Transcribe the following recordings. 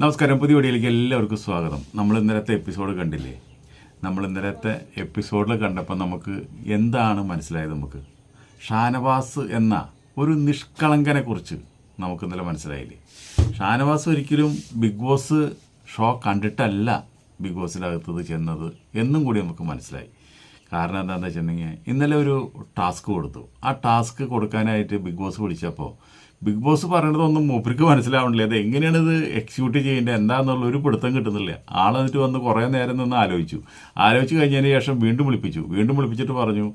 നമസ്കാരം പുതിയ വീഡിയോയിലേക്ക് എല്ലാവർക്കും സ്വാഗതം. നമ്മൾ ഇന്നലത്തെ എപ്പിസോഡ് കണ്ടില്ലേ? നമ്മൾ ഇന്നലത്തെ എപ്പിസോഡിൽ കണ്ടപ്പോൾ നമുക്ക് എന്താണ് മനസ്സിലായത് നമുക്ക്? ഷാനവാസ് എന്ന ഒരു നിഷ്കളങ്കനെ കുറിച്ച് നമുക്ക് ഇന്നലെ മനസ്സിലായില്ലേ? ഷാനവാസ് ഒരിക്കലും ബിഗ് ബോസ് ഷോ കണ്ടിട്ടല്ല ബിഗ് ബോസിനകത്തത് ചെന്നത് എന്നും കൂടി നമുക്ക് മനസ്സിലായി. കാരണം എന്താണെന്ന് വെച്ചിട്ടുണ്ടെങ്കിൽ ഇന്നലെ ഒരു ടാസ്ക് കൊടുത്തു. ആ ടാസ്ക് കൊടുക്കാനായിട്ട് ബിഗ് ബോസ് വിളിച്ചപ്പോൾ ബിഗ് ബോസ് പറയണതൊന്നും മൂപ്പർക്ക് മനസ്സിലാവണില്ല. അത് എങ്ങനെയാണ് ഇത് എക്സിക്യൂട്ട് ചെയ്യേണ്ടത്? എന്താണെന്നുള്ള ഒരു പിടുത്തം കിട്ടുന്നില്ല. ആളെന്നിട്ട് വന്ന് കുറേ നേരം നിന്ന് ആലോചിച്ചു. ആലോചിച്ച് കഴിഞ്ഞതിന് ശേഷം വീണ്ടും വിളിപ്പിച്ചു. വീണ്ടും വിളിപ്പിച്ചിട്ട് പറഞ്ഞു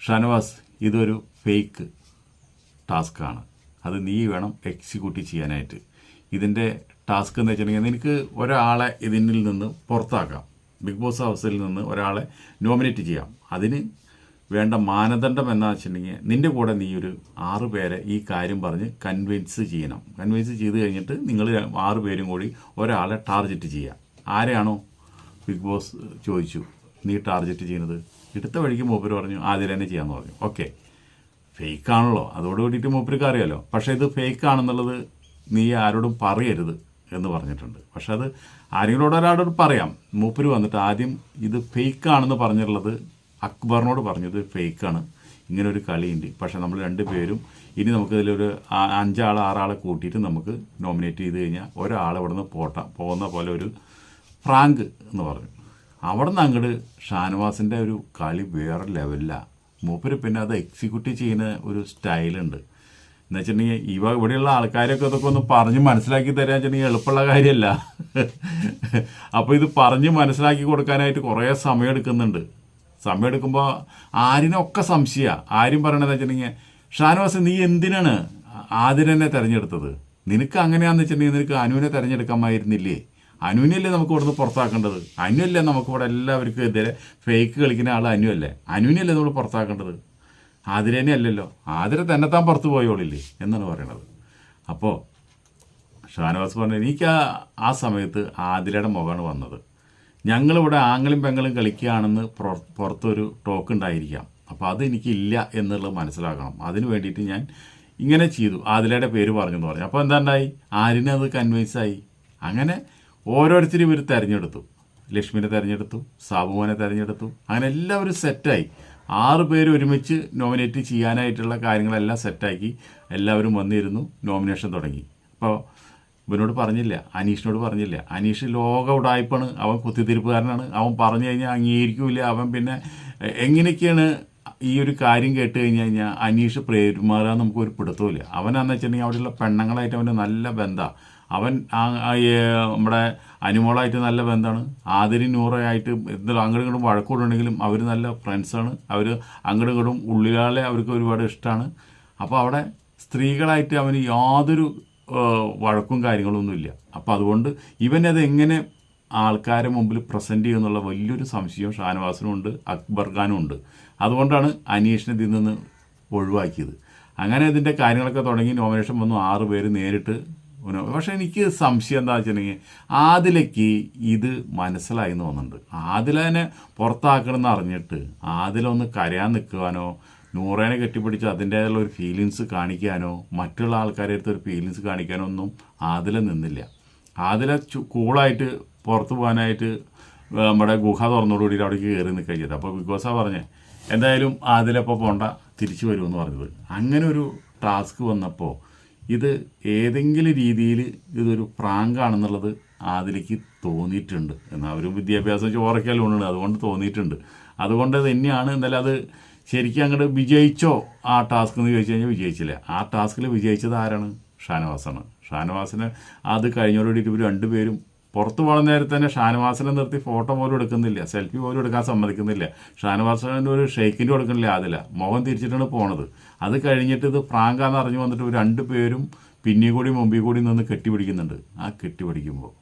ഷാനവാസ് ഇതൊരു ഫേക്ക് ടാസ്ക്കാണ് അത് നീ വേണം എക്സിക്യൂട്ട് ചെയ്യാനായിട്ട്. ഇതിന്റെ ടാസ്ക് എന്ന് വെച്ചിട്ടുണ്ടെങ്കിൽ നിനക്ക് ഒരാളെ ഇതിനിൽ നിന്ന് പുറത്താക്കാം. ബിഗ് ബോസ് ഹൗസിൽ നിന്ന് ഒരാളെ നോമിനേറ്റ് ചെയ്യാം. അതിന് വേണ്ട മാനദണ്ഡം എന്താ വെച്ചിട്ടുണ്ടെങ്കിൽ നിന്റെ കൂടെ നീ ഒരു ആറ് പേരെ ഈ കാര്യം പറഞ്ഞ് കൺവിൻസ് ചെയ്യണം. കൺവിൻസ് ചെയ്ത് കഴിഞ്ഞിട്ട് നിങ്ങൾ ആറ് പേരും കൂടി ഒരാളെ ടാർഗറ്റ് ചെയ്യുക. ആരെയാണോ ബിഗ് ബോസ് ചോദിച്ചു നീ ടാർഗറ്റ് ചെയ്യുന്നത്? എടുത്ത വഴിക്ക് മൂപ്പര് പറഞ്ഞു ആദ്യം തന്നെ ചെയ്യാന്ന് പറഞ്ഞു. ഓക്കെ ഫേക്ക് ആണല്ലോ. അതോട് കൂടിയിട്ട് മൂപ്പർക്ക് അറിയാമല്ലോ പക്ഷേ ഇത് ഫേക്ക് ആണെന്നുള്ളത് നീ ആരോടും പറയരുത് എന്ന് പറഞ്ഞിട്ടുണ്ട്. പക്ഷെ അത് ആരെങ്കിലും ഒരാളോട് പറയാം. മൂപ്പര് വന്നിട്ട് ആദ്യം ഇത് ഫേക്ക് ആണെന്ന് പറഞ്ഞിട്ടുള്ളത് അക്ബറിനോട് പറഞ്ഞത് ഫേക്കാണ്. ഇങ്ങനെ ഒരു കളിയുണ്ട്. പക്ഷെ നമ്മൾ രണ്ടുപേരും ഇനി നമുക്ക് ഇതിലൊരു ആ- അഞ്ചാൾ ആറാളെ കൂട്ടിയിട്ട് നമുക്ക് നോമിനേറ്റ് ചെയ്ത് കഴിഞ്ഞാൽ ഒരാൾ ഇവിടെ നിന്ന് പോട്ട പോകുന്ന പോലെ ഒരു ഫ്രാങ്ക് എന്ന് പറഞ്ഞു. അവിടെ നിന്ന് അങ്ങോട്ട് ഷാനവാസിന്റെ ഒരു കളി വേറെ ലെവലിലാണ് മൂപ്പര് പിന്നെ അത് എക്സിക്യൂട്ട് ചെയ്യുന്ന ഒരു സ്റ്റൈലുണ്ട് എന്ന് വെച്ചിട്ടുണ്ടെങ്കിൽ ഇവ ഇവിടെയുള്ള ആൾക്കാരൊക്കെ ഇതൊക്കെ ഒന്ന് പറഞ്ഞ് മനസ്സിലാക്കി തരാൻ വെച്ചിട്ടുണ്ടെങ്കിൽ എളുപ്പമുള്ള കാര്യമല്ല. അപ്പോൾ ഇത് പറഞ്ഞ് മനസ്സിലാക്കി കൊടുക്കാനായിട്ട് കുറേ സമയം എടുക്കുന്നുണ്ട്. സമയം എടുക്കുമ്പോൾ ആരിനൊക്കെ സംശയ? ആരും പറയണതെന്ന് വെച്ചിട്ടുണ്ടെങ്കിൽ ഷാനവാസ് നീ എന്തിനാണ് ആതിരനെ തിരഞ്ഞെടുത്തത്? നിനക്ക് അങ്ങനെയാന്ന് വെച്ചിട്ടുണ്ടെങ്കിൽ നിനക്ക് അനുവിനെ തിരഞ്ഞെടുക്കാമായിരുന്നില്ലേ? അനുവിനല്ലേ നമുക്ക് ഇവിടുന്ന് പുറത്താക്കേണ്ടത്? അനുവല്ലേ നമുക്ക് ഇവിടെ എല്ലാവർക്കും എതിരെ ഫേക്ക് കളിക്കുന്ന ആൾ അനുവല്ലേ? അനുവിനല്ലേ നമ്മൾ പുറത്താക്കേണ്ടത്? ആതിരേനെ അല്ലല്ലോ. ആതിര തന്നെ താൻ പുറത്ത് പോയോളില്ലേ എന്നാണ് പറയണത്. അപ്പോൾ ഷാനവാസ് പറഞ്ഞു എനിക്ക് ആ സമയത്ത് ആതിരയുടെ മുഖമാണ് വന്നത്. ഞങ്ങളിവിടെ ആങ്ങളും പെങ്ങളും കളിക്കുകയാണെന്ന് പുറ- പുറത്തൊരു ടോക്ക് ഉണ്ടായിരിക്കാം. അപ്പോൾ അത് എനിക്കില്ല എന്നുള്ളത് മനസ്സിലാക്കണം. അതിന് വേണ്ടിയിട്ട് ഞാൻ ഇങ്ങനെ ചെയ്തു. ആദിലയുടെ പേര് പറഞ്ഞു എന്ന് പറഞ്ഞു. അപ്പോൾ എന്താണ്ടായി? ആരിനെ അത് കൺവിൻസായി അങ്ങനെ ഓരോരുത്തരും ഇവർ തിരഞ്ഞെടുത്തു. ലക്ഷ്മിനെ തിരഞ്ഞെടുത്തു സാബുമോനെ തിരഞ്ഞെടുത്തു. അങ്ങനെ എല്ലാവരും സെറ്റായി ആറ് പേര് ഒരുമിച്ച് നോമിനേറ്റ് ചെയ്യാനായിട്ടുള്ള കാര്യങ്ങളെല്ലാം സെറ്റാക്കി എല്ലാവരും വന്നിരുന്നു നോമിനേഷൻ തുടങ്ങി. അപ്പോൾ ഇവനോട് പറഞ്ഞില്ല അനീഷിനോട് പറഞ്ഞില്ല. അനീഷ് ലോക ഉടായ്പാണ്. അവൻ കുത്തിത്തിരിപ്പുകാരനാണ്. അവൻ പറഞ്ഞു കഴിഞ്ഞാൽ അംഗീകരിക്കൂല. അവൻ പിന്നെ എങ്ങനെയൊക്കെയാണ് ഈ ഒരു കാര്യം കേട്ട് കഴിഞ്ഞ് കഴിഞ്ഞാൽ അനീഷ് പ്രേരുമാറാൻ നമുക്ക് ഒരു പിടുത്തമില്ല അവനാന്ന് വെച്ചിട്ടുണ്ടെങ്കിൽ അവിടെയുള്ള പെണ്ണുങ്ങളായിട്ട് അവന്റെ നല്ല ബന്ധമാണ് അവൻ നമ്മുടെ അനുമോളായിട്ട് നല്ല ബന്ധമാണ്. ആതിരി നൂറയായിട്ട് എന്തെങ്കിലും അങ്ങോട്ടും ഇങ്ങോട്ടും വഴക്കൂടുണ്ടെങ്കിലും അവർ നല്ല ഫ്രണ്ട്സാണ് അവർ അങ്ങോട്ടും ഇങ്ങോട്ടും ഉള്ളിലാളെ അവർക്ക് ഒരുപാട് ഇഷ്ടമാണ്. അപ്പോൾ അവിടെ സ്ത്രീകളായിട്ട് അവന് യാതൊരു വഴക്കും കാര്യങ്ങളൊന്നുമില്ല അപ്പോൾ അതുകൊണ്ട് ഇവനത് എങ്ങനെ ആൾക്കാരെ മുമ്പിൽ പ്രസന്റ് ചെയ്യുമെന്നുള്ള വലിയൊരു സംശയം ഷാനവാസിനും ഉണ്ട് അക്ബർ ഖാനും ഉണ്ട്. അതുകൊണ്ടാണ് അനീഷിനെ ഇതിൽ നിന്ന് ഒഴിവാക്കിയത്. അങ്ങനെ ഇതിന്റെ കാര്യങ്ങളൊക്കെ തുടങ്ങി നോമിനേഷൻ വന്നു. ആറ് പേര് നേരിട്ട് പക്ഷേ പക്ഷെ എനിക്ക് സംശയം എന്താ വെച്ചിട്ടുണ്ടെങ്കിൽ ആദിലയ്ക്ക് ഇത് മനസ്സിലായി എന്ന് തോന്നുന്നുണ്ട്. ആദിലനെ പുറത്താക്കണമെന്ന് അറിഞ്ഞിട്ട് ആദിലൊന്ന് കരയാൻ നിൽക്കുവാനോ നൂറേനെ കെട്ടിപ്പിടിച്ച് അതിന്റേതായുള്ള ഒരു ഫീലിങ്സ് കാണിക്കാനോ മറ്റുള്ള ആൾക്കാരുടെ അടുത്ത് ഒരു ഫീലിങ്സ് കാണിക്കാനോ ഒന്നും ആദില നിന്നില്ല. ആദില കൂളായിട്ട് പുറത്ത് പോകാനായിട്ട് നമ്മുടെ ഗുഹ തുറന്നോടുകൂടി അവിടേക്ക് കയറി നിൽക്കുക അപ്പോൾ ബിഗ് ബോസാ പറഞ്ഞത് എന്തായാലും ആദിലപ്പോൾ പോണ്ട തിരിച്ചു വരുമെന്ന് പറഞ്ഞത്. അങ്ങനെ ഒരു ടാസ്ക് വന്നപ്പോൾ ഇത് ഏതെങ്കിലും രീതിയിൽ ഇതൊരു പ്രാങ്കാണെന്നുള്ളത് ആദിലേക്ക് തോന്നിയിട്ടുണ്ട്. എന്നാൽ അവരും വിദ്യാഭ്യാസം ചോറയ്ക്കലും ഉണ്ട് അതുകൊണ്ട് തോന്നിയിട്ടുണ്ട്. അതുകൊണ്ട് തന്നെയാണ് എന്നാലും അത് ശരിക്കും അങ്ങോട്ട് വിജയിച്ചോ? ആ ടാസ്ക് എന്ന് ചോദിച്ചു കഴിഞ്ഞാൽ വിജയിച്ചില്ല. ആ ടാസ്കിൽ വിജയിച്ചത് ആരാണ്? ഷാനവാസാണ്. ഷാനവാസിന് അത് കഴിഞ്ഞോടുകൂടി ഇവർ രണ്ടുപേരും പുറത്ത് പോകുന്ന നേരത്തെ തന്നെ ഷാനവാസിനെ നിർത്തി ഫോട്ടോ പോലും എടുക്കുന്നില്ല. സെൽഫി പോലും എടുക്കാൻ സമ്മതിക്കുന്നില്ല. ഷാനവാസിന് ഒരു ഷെയ്ക്കിന്റെ കൊടുക്കുന്നില്ല അതില്ല മുഖം തിരിച്ചിട്ടാണ് പോണത്. അത് കഴിഞ്ഞിട്ട് ഇത് പ്രാങ്കാന്ന് അറിഞ്ഞു വന്നിട്ട് രണ്ടു പേരും പിന്നീ കൂടി മുമ്പിൽ കൂടി നിന്ന് കെട്ടിപ്പിടിക്കുന്നുണ്ട്. ആ കെട്ടിപ്പിടിക്കുമ്പോൾ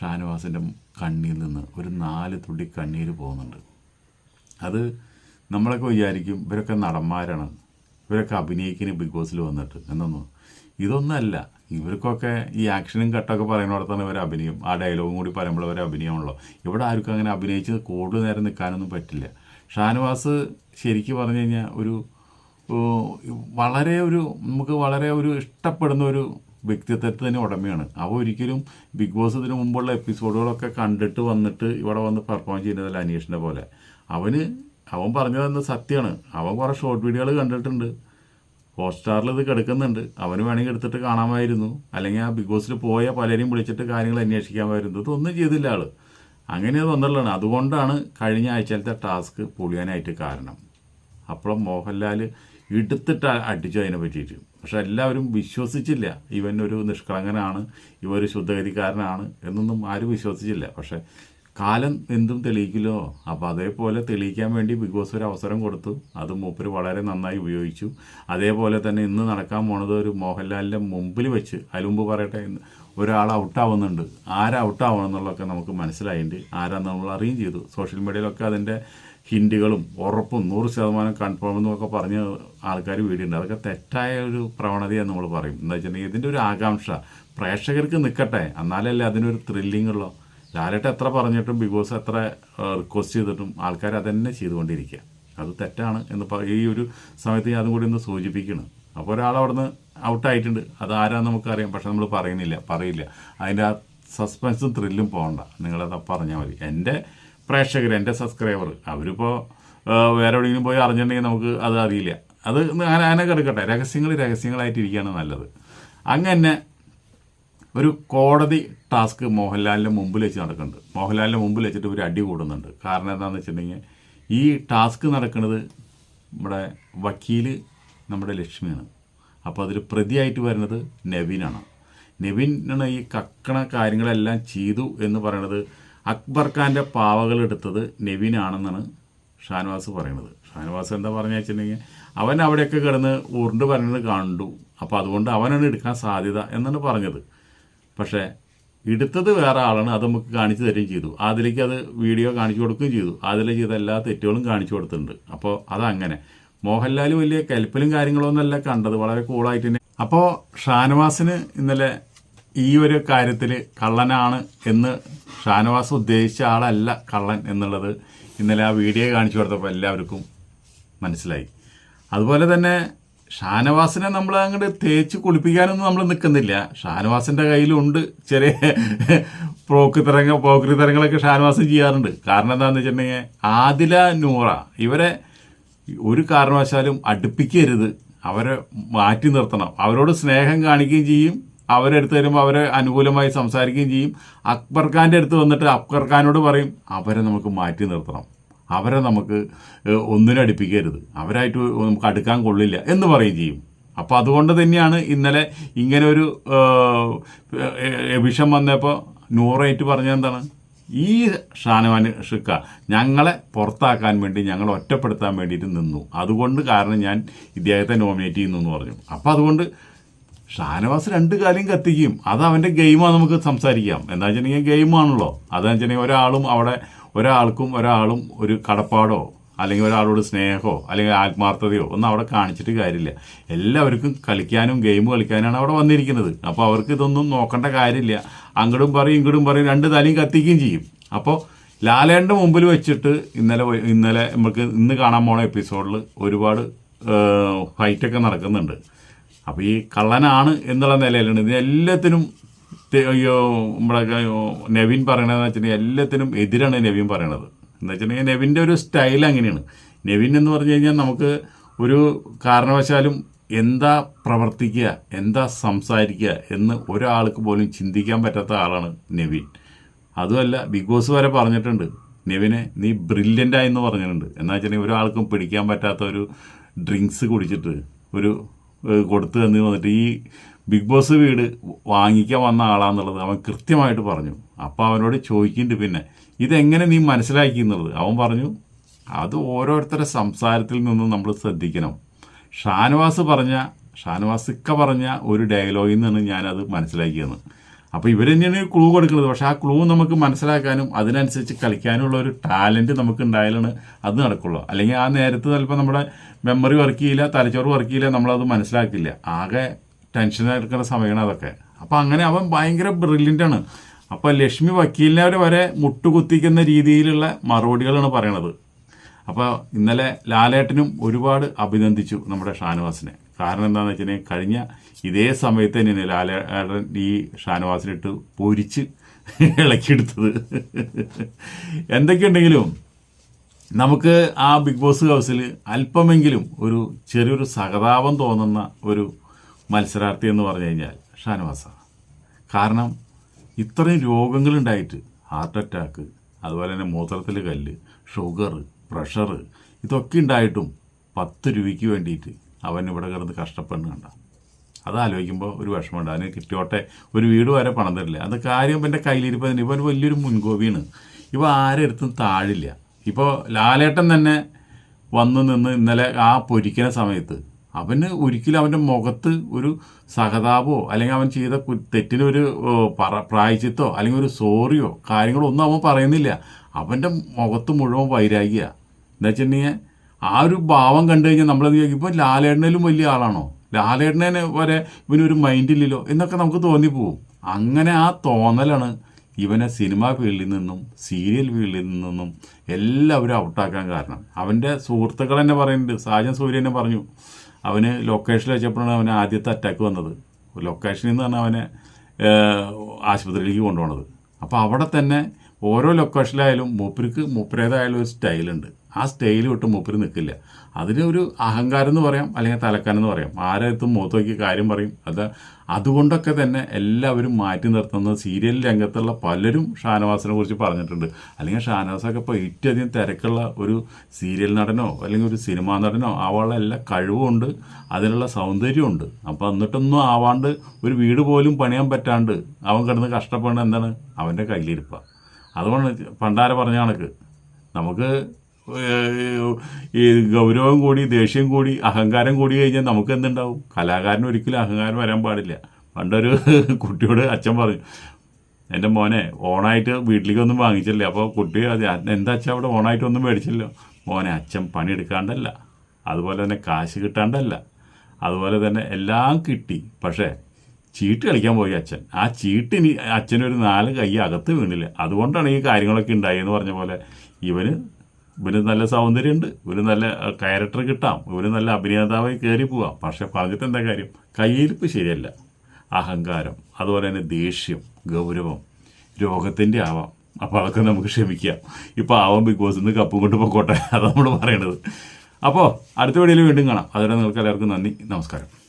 ഷാനവാസിന്റെ കണ്ണിൽ നിന്ന് ഒരു നാല് തുള്ളി കണ്ണീര് പോകുന്നുണ്ട്. അത് നമ്മളൊക്കെ വിചാരിക്കും ഇവരൊക്കെ നടന്മാരാണ്. ഇവരൊക്കെ അഭിനയിക്കുന്ന ബിഗ് ബോസിൽ വന്നിട്ട്. എന്നൊന്നും. ഇതൊന്നല്ല. ഇവർക്കൊക്കെ ഈ ആക്ഷനും കട്ടൊക്കെ പറയുന്നിടത്താണ് ഇവർ അഭിനയം ആ ഡയലോഗും കൂടി പറയുമ്പോൾ അവർ അഭിനയമാണല്ലോ. ഇവിടെ ആർക്കും അങ്ങനെ അഭിനയിച്ച് കൂടുതൽ നേരം നിൽക്കാനൊന്നും പറ്റില്ല. ഷാനവാസ് ശരിക്കും പറഞ്ഞു കഴിഞ്ഞാൽ ഒരു വളരെ ഒരു നമുക്ക് വളരെ ഒരു ഇഷ്ടപ്പെടുന്ന ഒരു വ്യക്തിത്വത്തിന് ഉടമയാണ്. അവ ഒരിക്കലും ബിഗ് ബോസ് ഇതിനു മുമ്പുള്ള എപ്പിസോഡുകളൊക്കെ കണ്ടിട്ട് വന്നിട്ട് ഇവിടെ വന്ന് പെർഫോം ചെയ്യുന്നതല്ല അനീഷിന്റെ പോലെ. അവന് അവൻ പറഞ്ഞു തന്ന സത്യമാണ്. അവൻ കുറേ ഷോർട്ട് വീഡിയോകൾ കണ്ടിട്ടുണ്ട്. ഹോട്ട്സ്റ്റാറിൽ ഇത് കിടക്കുന്നുണ്ട്. അവന് വേണമെങ്കിൽ എടുത്തിട്ട് കാണാമായിരുന്നു. അല്ലെങ്കിൽ ആ ബിഗ് ബോസിൽ പോയ പലരെയും വിളിച്ചിട്ട് കാര്യങ്ങൾ അന്വേഷിക്കാമായിരുന്നു. ഇതൊന്നും ചെയ്തില്ല ആൾ. അങ്ങനെ വന്നുള്ളതാണ് അതുകൊണ്ടാണ് കഴിഞ്ഞ ആഴ്ചയിലത്തെ ടാസ്ക് പൊളിയാനായിട്ട് കാരണം. അപ്പോൾ മോഹൻലാൽ എടുത്തിട്ട് അടിച്ചു അതിനെ പറ്റിയിട്ട്. പക്ഷെ എല്ലാവരും വിശ്വസിച്ചില്ല. ഇവൻ ഒരു നിഷ്കളങ്കനാണ്. ഇവ ഒരു ശുദ്ധഗതിക്കാരനാണ് എന്നൊന്നും ആരും വിശ്വസിച്ചില്ല. പക്ഷെ കാലം എന്തും തെളിയിക്കില്ലോ. അപ്പോൾ അതേപോലെ തെളിയിക്കാൻ വേണ്ടി ബിഗ് ബോസ് ഒരു അവസരം കൊടുത്തു. അത് മൂപ്പര് വളരെ നന്നായി ഉപയോഗിച്ചു. അതേപോലെ തന്നെ ഇന്ന് നടക്കാൻ പോണത് ഒരു മോഹൻലാലിന്റെ മുമ്പിൽ വെച്ച് അതിന് മുമ്പ് പറയട്ടെ ഒരാൾ ഔട്ടാവുന്നുണ്ട്. ആരാ ഔട്ടാവണം എന്നുള്ളതൊക്കെ നമുക്ക് മനസ്സിലായിട്ടുണ്ട് ആരാന്ന് നമ്മൾ അറിയുകയും ചെയ്തു. സോഷ്യൽ മീഡിയയിലൊക്കെ അതിന്റെ ഹിൻഡുകളും ഉറപ്പും നൂറ് ശതമാനം കൺഫേം എന്നൊക്കെ പറഞ്ഞ ആൾക്കാർ വീടുണ്ട്. അതൊക്കെ തെറ്റായ ഒരു പ്രവണതയാണ് നമ്മൾ പറയും. എന്താ വെച്ചിട്ടുണ്ടെങ്കിൽ ഇതിന്റെ ഒരു ആകാംക്ഷ. പ്രേക്ഷകർക്ക് നിൽക്കട്ടെ എന്നാലല്ലേ അതിനൊരു ത്രില്ലിംഗ് ഉള്ളൂ. ലാലേട്ട് എത്ര പറഞ്ഞിട്ടും ബിഗ് ബോസ് എത്ര റിക്വസ്റ്റ് ചെയ്തിട്ടും ആൾക്കാർ അതന്നെ ചെയ്തുകൊണ്ടിരിക്കുക. അത് തെറ്റാണ് എന്ന് ഈ ഒരു സമയത്ത് അതും കൂടി ഒന്ന് സൂചിപ്പിക്കണം അപ്പോൾ ഒരാൾ അവിടുന്ന് ഔട്ടായിട്ടുണ്ട് അത് ആരാന്ന് നമുക്കറിയാം. പക്ഷെ നമ്മൾ പറയുന്നില്ല പറയില്ല. അതിന്റെ ആ സസ്പെൻസും ത്രില്ലും പോകണ്ട. നിങ്ങളത് പറഞ്ഞാൽ മതി. എന്റെ പ്രേക്ഷകർ എന്റെ സബ്സ്ക്രൈബർ അവരിപ്പോൾ വേറെ എവിടെയെങ്കിലും പോയി അറിഞ്ഞിട്ടുണ്ടെങ്കിൽ നമുക്ക് അത് അറിയില്ല. അത് അങ്ങനെ അങ്ങനെ കിടക്കട്ടെ രഹസ്യങ്ങൾ രഹസ്യങ്ങളായിട്ടിരിക്കുകയാണ് നല്ലത്. അങ്ങനെ ഒരു കോടതി ടാസ്ക് മോഹൻലാലിന്റെ മുമ്പിൽ വെച്ച് നടക്കുന്നുണ്ട്. മോഹൻലാലിന്റെ മുമ്പിൽ വെച്ചിട്ട് ഒരു അടി കൂടുന്നുണ്ട്. കാരണം എന്താണെന്ന് വെച്ചിട്ടുണ്ടെങ്കിൽ ഈ ടാസ്ക് നടക്കുന്നത് നമ്മുടെ വക്കീൽ നമ്മുടെ ലക്ഷ്മിയാണ്. അപ്പോൾ അതിൽ പ്രതിയായിട്ട് വരുന്നത് നവീനാണ്. നെവിനാണ് ഈ കക്കണ കാര്യങ്ങളെല്ലാം ചെയ്തു എന്ന് പറയുന്നത് അക്ബർ ഖാന്റെ പാവകൾ എടുത്തത് നെവിനാണെന്നാണ് ഷാനവാസ് പറയുന്നത്. ഷാനവാസ് എന്താ പറഞ്ഞു വെച്ചിട്ടുണ്ടെങ്കിൽ അവൻ അവിടെയൊക്കെ കിടന്ന് ഉരുണ്ട് പറയുന്നത് കണ്ടു. അപ്പോൾ അതുകൊണ്ട് അവനാണ് എടുക്കാൻ സാധ്യത എന്നാണ് പറഞ്ഞത്. പക്ഷേ എടുത്തത് വേറെ ആളാണ് അത് നമുക്ക് കാണിച്ചു തരികയും ചെയ്തു. അതിലേക്ക് അത് വീഡിയോ കാണിച്ചു കൊടുക്കുകയും ചെയ്തു. അതിൽ ചെയ്ത എല്ലാ തെറ്റുകളും കാണിച്ചു കൊടുത്തിട്ടുണ്ട്. അപ്പോൾ അതങ്ങനെ. മോഹൻലാൽ വലിയ കൽപ്പലും കാര്യങ്ങളൊന്നുമല്ല കണ്ടത്. വളരെ കൂളായിട്ട് തന്നെ. അപ്പോൾ ഷാനവാസിന് ഇന്നലെ ഈ ഒരു കാര്യത്തിൽ കള്ളനാണ് എന്ന് ഷാനവാസ് ഉദ്ദേശിച്ച ആളല്ല കള്ളൻ എന്നുള്ളത് ഇന്നലെ ആ വീഡിയോ കാണിച്ചു കൊടുത്തപ്പോൾ എല്ലാവർക്കും മനസ്സിലായി. അതുപോലെ തന്നെ ഷാനവാസിനെ നമ്മൾ അങ്ങോട്ട് തേച്ച് കുളിപ്പിക്കാനൊന്നും നമ്മൾ നിൽക്കുന്നില്ല ഷാനവാസിന്റെ കയ്യിലുണ്ട് ചെറിയ പ്രോക്രിതരങ്ങ പ്രോക്രിതരങ്ങളൊക്കെ ഷാനവാസ് ചെയ്യാറുണ്ട്. കാരണം എന്താണെന്ന് വെച്ചിട്ടുണ്ടെങ്കിൽ ആദില നൂറ ഇവരെ ഒരു കാരണവശാലും അടുപ്പിക്കരുത്. അവരെ മാറ്റി നിർത്തണം. അവരോട് സ്നേഹം കാണിക്കുകയും ചെയ്യും. അവരെടുത്ത് വരുമ്പോൾ അവരെ അനുകൂലമായി സംസാരിക്കുകയും ചെയ്യും. അക്ബർ ഖാന്റെ അടുത്ത് വന്നിട്ട് അക്ബർ ഖാനോട് പറയും അവരെ നമുക്ക് മാറ്റി നിർത്തണം. അവരെ നമുക്ക് ഒന്നിനടുപ്പിക്കരുത് അവരായിട്ട് നമുക്ക് അടുക്കാൻ കൊള്ളില്ല എന്ന് പറയും ചെയ്യും. അപ്പോൾ അതുകൊണ്ട് തന്നെയാണ് ഇന്നലെ ഇങ്ങനെ ഒരു വിഷം വന്നപ്പോൾ നൂറേറ്റ് പറഞ്ഞെന്താണ് ഈ ഷാനവാൻ ഷിക്ക ഞങ്ങളെ പുറത്താക്കാൻ വേണ്ടി ഞങ്ങളെ ഒറ്റപ്പെടുത്താൻ വേണ്ടിയിട്ട് നിന്നു. അതുകൊണ്ട് കാരണം ഞാൻ ഇദ്ദേഹത്തെ നോമിനേറ്റ് ചെയ്യുന്നു എന്ന് പറഞ്ഞു. അപ്പോൾ അതുകൊണ്ട് ഷാനവാസ് രണ്ട് കാര്യം കത്തിക്കും. അത് അവന്റെ ഗെയിമാണ് നമുക്ക് സംസാരിക്കാം. എന്താ വെച്ചിട്ടുണ്ടെങ്കിൽ ഗെയിമാണല്ലോ. അതെന്ന് വെച്ചിട്ടുണ്ടെങ്കിൽ ഒരാളും അവിടെ ഒരാൾക്കും ഒരാളും ഒരു കടപ്പാടോ അല്ലെങ്കിൽ ഒരാളോട് സ്നേഹമോ അല്ലെങ്കിൽ ആത്മാർത്ഥതയോ ഒന്നും അവിടെ കാണിച്ചിട്ട് കാര്യമില്ല. എല്ലാവർക്കും കളിക്കാനും ഗെയിം കളിക്കാനാണ് അവിടെ വന്നിരിക്കുന്നത്. അപ്പോൾ അവർക്ക് ഇതൊന്നും നോക്കേണ്ട കാര്യമില്ല. അങ്ങടും പറയും ഇങ്ങടും പറയും രണ്ട് തലയും കത്തിക്കുകയും ചെയ്യും. അപ്പോൾ ലാലേന്റെ മുമ്പിൽ വെച്ചിട്ട് ഇന്നലെ ഇന്നലെ നമുക്ക് ഇന്ന് കാണാൻ പോണ എപ്പിസോഡിൽ ഒരുപാട് ഫൈറ്റൊക്കെ നടക്കുന്നുണ്ട്. അപ്പോൾ ഈ കള്ളനാണ് എന്നുള്ള നിലയിലാണ് ഇത് എല്ലാത്തിനും തെ- അയ്യോ നമ്മുടെ നെവിൻ പറയണതെന്ന് വെച്ചിട്ടുണ്ടെങ്കിൽ എല്ലാത്തിനും എതിരാണ് നെവിൻ പറയണത്. എന്ന് വെച്ചിട്ടുണ്ടെങ്കിൽ നെവിന്റെ ഒരു സ്റ്റൈൽ അങ്ങനെയാണ്. നെവിൻ എന്ന് പറഞ്ഞു കഴിഞ്ഞാൽ നമുക്ക് ഒരു കാരണവശാലും എന്താ പ്രവർത്തിക്കുക എന്താ സംസാരിക്കുക എന്ന് ഒരാൾക്ക് പോലും ചിന്തിക്കാൻ പറ്റാത്ത ആളാണ് നെവിൻ. അതുമല്ല ബിഗ് ബോസ് വരെ പറഞ്ഞിട്ടുണ്ട് നെവിനെ നീ ബ്രില്യന്റ് ആയെന്ന് പറഞ്ഞിട്ടുണ്ട്. എന്നാ വെച്ചിട്ടുണ്ടെങ്കിൽ ഒരാൾക്കും പിടിക്കാൻ പറ്റാത്ത ഒരു ഡ്രിങ്ക്സ് കുടിച്ചിട്ട് ഒരു കൊടുത്തു തന്നു വന്നിട്ട് ഈ ബിഗ് ബോസ് വീട് വാങ്ങിക്കാൻ വന്ന ആളാന്നുള്ളത് അവൻ കൃത്യമായിട്ട് പറഞ്ഞു. അപ്പോൾ അവനോട് ചോദിക്കുന്നുണ്ട് പിന്നെ ഇതെങ്ങനെ നീ മനസ്സിലാക്കി എന്നുള്ളത്? അവൻ പറഞ്ഞു അത് ഓരോരുത്തരുടെ സംസാരത്തിൽ നിന്നും നമ്മൾ ശ്രദ്ധിക്കണം. ഷാനവാസ് പറഞ്ഞ ഷാനവാസ് ഇക്ക പറഞ്ഞ ഒരു ഡയലോഗിൽ നിന്നാണ് ഞാനത് മനസ്സിലാക്കിയത്. അപ്പോൾ ഇവർ തന്നെയാണ് ക്ലൂ കൊടുക്കുന്നത്. പക്ഷേ ആ ക്ലൂ നമുക്ക് മനസ്സിലാക്കാനും അതിനനുസരിച്ച് കളിക്കാനുള്ള ഒരു ടാലന്റ് നമുക്ക് ഉണ്ടായാലാണ് അത് നടക്കുള്ളൂ. അല്ലെങ്കിൽ ആ നേരത്ത് ചിലപ്പോൾ നമ്മുടെ മെമ്മറി വർക്ക് ചെയ്യില്ല തലച്ചോറ് വർക്ക് ചെയ്യില്ല നമ്മളത് മനസ്സിലാക്കില്ല. ആകെ ടെൻഷൻ എടുക്കുന്ന സമയമാണ് അതൊക്കെ. അപ്പോൾ അങ്ങനെ അവൻ ഭയങ്കര ബ്രില്യന്റ് ആണ്. അപ്പോൾ ലക്ഷ്മി വക്കീലിനെ വരെ മുട്ടുകുത്തിക്കുന്ന രീതിയിലുള്ള മറുപടികളാണ് പറയണത്. അപ്പോൾ ഇന്നലെ ലാലേട്ടനും ഒരുപാട് അഭിനന്ദിച്ചു നമ്മുടെ ഷാനവാസിനെ. കാരണം എന്താണെന്ന് വെച്ചിട്ടുണ്ടെങ്കിൽ കഴിഞ്ഞ ഇതേ സമയത്ത് തന്നെയാണ് ലാലേട്ടൻ ഈ ഷാനവാസിനിട്ട് പൊരിച്ച് ഇളക്കിയെടുത്തത്. എന്തൊക്കെയുണ്ടെങ്കിലും നമുക്ക് ആ ബിഗ് ബോസ് ഹൗസിൽ അല്പമെങ്കിലും ഒരു ചെറിയൊരു സഹതാപം തോന്നുന്ന ഒരു മത്സരാർത്ഥി എന്ന് പറഞ്ഞു കഴിഞ്ഞാൽ ഷാനവാസാണ് കാരണം ഇത്രയും രോഗങ്ങളുണ്ടായിട്ട് ഹാർട്ട് അറ്റാക്ക് അതുപോലെ തന്നെ മൂത്രത്തിൽ കല്ല് ഷുഗർ പ്രഷർ ഇതൊക്കെ ഉണ്ടായിട്ടും പത്ത് രൂപയ്ക്ക് വേണ്ടിയിട്ട് അവൻ ഇവിടെ കിടന്ന് കഷ്ടപ്പെടുന്നുണ്ട അത് ആലോചിക്കുമ്പോൾ ഒരു വിഷമമുണ്ട്. അതിന് കിട്ടിയോട്ടെ ഒരു വീട് വരെ പണം തരില്ല. അത് കാര്യം എന്റെ കയ്യിലിരിപ്പതിന് ഇവൻ വലിയൊരു മുൻകോപിയാണ്. ഇവ ആരെടുത്തും താഴില്ല. ഇപ്പോൾ ലാലേട്ടൻ തന്നെ വന്നു നിന്ന് ഇന്നലെ ആ പൊരിക്കുന്ന സമയത്ത് അവന് ഒരിക്കലും അവന്റെ മുഖത്ത് ഒരു സഹതാപോ അല്ലെങ്കിൽ അവൻ ചെയ്ത തെറ്റിനൊരു പ്രായച്ചിത്തോ അല്ലെങ്കിൽ ഒരു സോറിയോ കാര്യങ്ങളോ ഒന്നും അവൻ പറയുന്നില്ല. അവന്റെ മുഖത്ത് മുഴുവൻ വൈരാഗ്യ. എന്താ വെച്ചിട്ടുണ്ടെങ്കിൽ ആ ഒരു ഭാവം കണ്ടു കഴിഞ്ഞാൽ നമ്മളത് ഇപ്പോൾ ലാലേടനേലും വലിയ ആളാണോ? ലാലേട്ടനെ വരെ ഇവനൊരു മൈൻഡില്ലല്ലോ എന്നൊക്കെ നമുക്ക് തോന്നിപ്പോവും. അങ്ങനെ ആ തോന്നലാണ് ഇവനെ സിനിമാ ഫീൽഡിൽ നിന്നും സീരിയൽ ഫീൽഡിൽ നിന്നും എല്ലാവരും ഔട്ടാക്കാൻ കാരണം. അവന്റെ സുഹൃത്തുക്കൾ തന്നെ പറയുന്നുണ്ട് സാജൻ സൂര്യ തന്നെ പറഞ്ഞു. അവന് ലൊക്കേഷനിൽ വെച്ചപ്പോഴാണ് അവന് ആദ്യത്തെ അറ്റാക്ക് വന്നത്. ലൊക്കേഷനിൽ നിന്നാണ് അവനെ ആശുപത്രിയിലേക്ക് കൊണ്ടുപോണത്. അപ്പോൾ അവിടെ തന്നെ ഓരോ ലൊക്കേഷനിലായാലും മൂപ്പർക്ക് മൂപ്പരേതായാലും ഒരു സ്റ്റൈലുണ്ട് ആ സ്റ്റൈൽ വിട്ട് മൂപ്പര് നിൽക്കില്ല അതിന് ഒരു അഹങ്കാരം എന്ന് പറയാം അല്ലെങ്കിൽ തലക്കാനം എന്ന് പറയാം. ആരെത്തും മുഖത്ത് നോക്കി കാര്യം പറയും. അത് അതുകൊണ്ടൊക്കെ തന്നെ എല്ലാവരും മാറ്റി നിർത്തുന്ന സീരിയൽ രംഗത്തുള്ള പലരും ഷാനവാസിനെ കുറിച്ച് പറഞ്ഞിട്ടുണ്ട്. അല്ലെങ്കിൽ ഷാനവാസൊക്കെ ഇപ്പോൾ ഏറ്റവും അധികം തിരക്കുള്ള ഒരു സീരിയൽ നടനോ അല്ലെങ്കിൽ ഒരു സിനിമാ നടനോ ആവാനുള്ള എല്ലാ കഴിവുമുണ്ട് അതിനുള്ള സൗന്ദര്യമുണ്ട്. അപ്പോൾ എന്നിട്ടൊന്നും ആവാണ്ട് ഒരു വീട് പോലും പണിയാൻ പറ്റാണ്ട് അവൻ കിടന്ന് കഷ്ടപ്പെടുന്നത് എന്താണ്? അവന്റെ കയ്യിലിരിപ്പാണ് അതുകൊണ്ട് പണ്ടാര പറഞ്ഞ കണക്ക് നമുക്ക് ഈ ഗൗരവം കൂടി ദേഷ്യം കൂടി അഹങ്കാരം കൂടി കഴിഞ്ഞാൽ നമുക്ക് എന്തുണ്ടാവും? കലാകാരന് ഒരിക്കലും അഹങ്കാരം വരാൻ പാടില്ല. പണ്ടൊരു കുട്ടിയോട് അച്ഛൻ പറഞ്ഞു എന്റെ മോനെ ഓണായിട്ട് വീട്ടിലേക്കൊന്നും വാങ്ങിച്ചില്ല അപ്പോൾ കുട്ടി അത് എന്താ അച്ഛൻ അവിടെ ഓണായിട്ടൊന്നും മേടിച്ചില്ലോ മോനെ അച്ഛൻ പണി എടുക്കാണ്ടല്ല അതുപോലെ തന്നെ കാശ് കിട്ടാണ്ടല്ല. അതുപോലെ തന്നെ എല്ലാം കിട്ടി. പക്ഷേ ചീട്ട് കളിക്കാൻ പോയി അച്ഛൻ. ആ ചീട്ടിന് അച്ഛനൊരു നാല് കൈ അകത്ത് വീണില്ല. അതുകൊണ്ടാണ് ഈ കാര്യങ്ങളൊക്കെ ഉണ്ടായെന്ന് പറഞ്ഞ പോലെ ഇവന് ഇവന് നല്ല സൗന്ദര്യമുണ്ട്. ഇവന് നല്ല ക്യാരക്ടർ കിട്ടാം. ഇവന് നല്ല അഭിനേതാവായി കയറി പോവാം. പക്ഷെ പറഞ്ഞിട്ട് എന്താ കാര്യം? കയ്യിരിപ്പ് ശരിയല്ല. അഹങ്കാരം അതുപോലെ തന്നെ ദേഷ്യം ഗൗരവം രോഗത്തിന്റെ ആവാം. അപ്പോൾ അതൊക്കെ നമുക്ക് ക്ഷമിക്കാം. ഇപ്പോൾ ആവാം ബിഗ് ബോസ് നിന്ന് കപ്പും കൊണ്ട് പൊക്കോട്ടെ. അതാണ് നമ്മൾ പറയണത്. അപ്പോൾ അടുത്ത വീഡിയോയിൽ വീണ്ടും കാണാം. അതുവരെ നിങ്ങൾക്ക് എല്ലാവർക്കും നന്ദി. നമസ്കാരം.